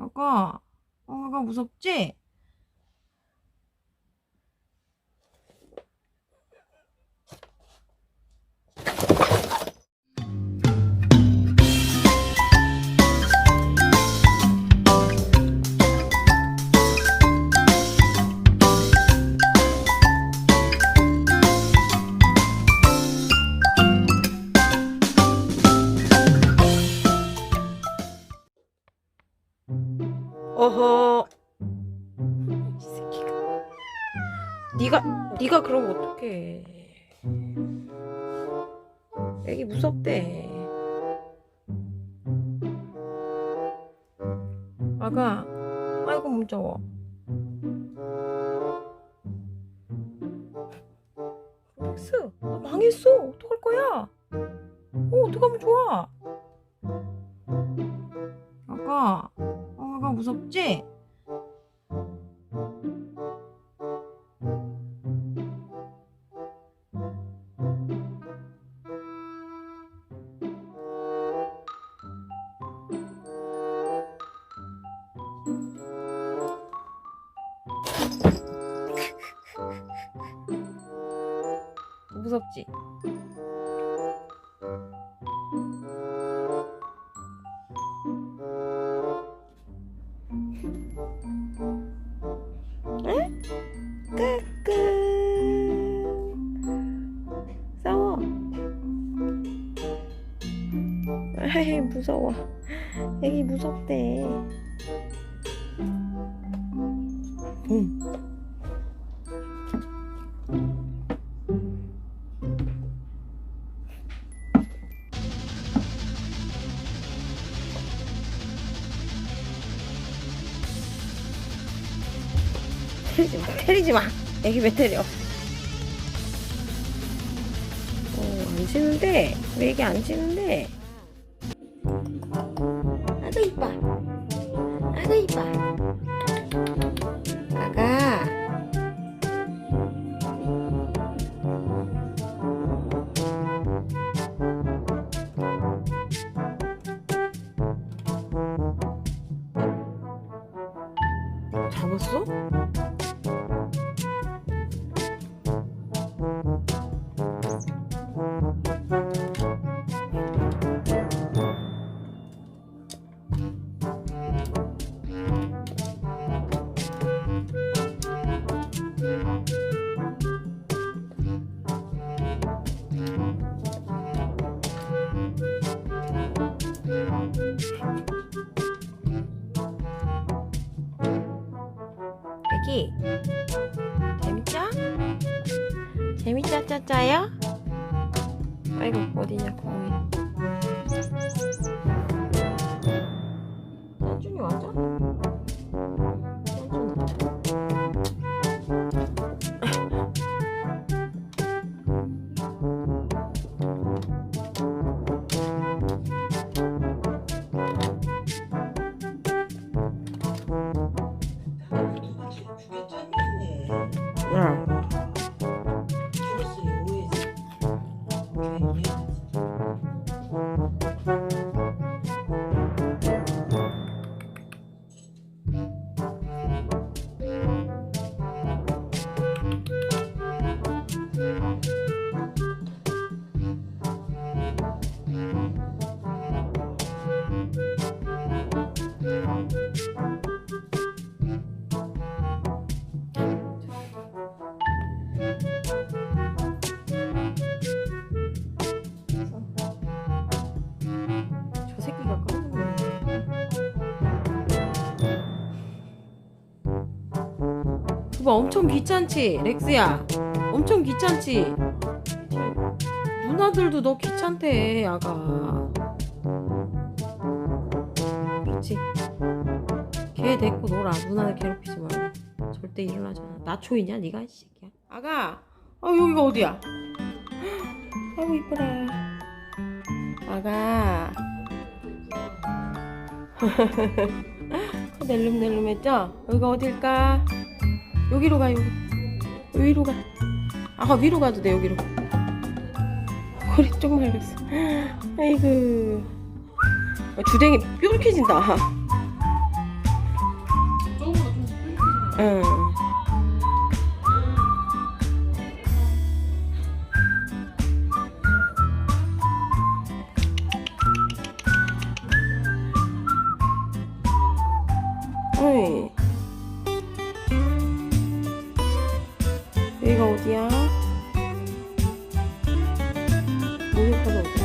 아가, 어, 아가 무섭지? 어허. 이 새끼가. 네가 네가 그러면 어떡해. 애기 무섭대. 아가, 아이고 무서워. 렉스, 너 망했어. 어떡할 거야? 어, 어떡하면 좋아? 무섭지? 무섭지? 무서워 애기 무섭대 응. 때리지 마. 애기 왜 때려? 어, 안 치는데? 왜 애기 안 치는데? 아가 이뻐. 아가 이뻐. 아가. 잡았어? 재밌죠 짜짜요? 아이고 어디냐 공이 짠준이 맞아? 짠준이 응 그거 엄청 귀찮지, 렉스야. 엄청 귀찮지. 누나들도 너 귀찮대, 아가. 그렇지. 걔 데리고 놀아. 누나를 괴롭히지 말고. 절대 일어나잖아. 나 초이냐, 네가 이 새끼야. 아가. 어 여기가 어디야? 아이고 이뻐라. 아가. 낼름낼름했죠? 여기가 어딜까? 여기로 가 여기. 위로 가. 아까 위로 가도 돼 여기로. 허리 조금 말렸어. 아이고. 아, 주댕이 뾰족해진다. 쪽으로 좀 응. 여기가 어디야? 목욕하러 오자.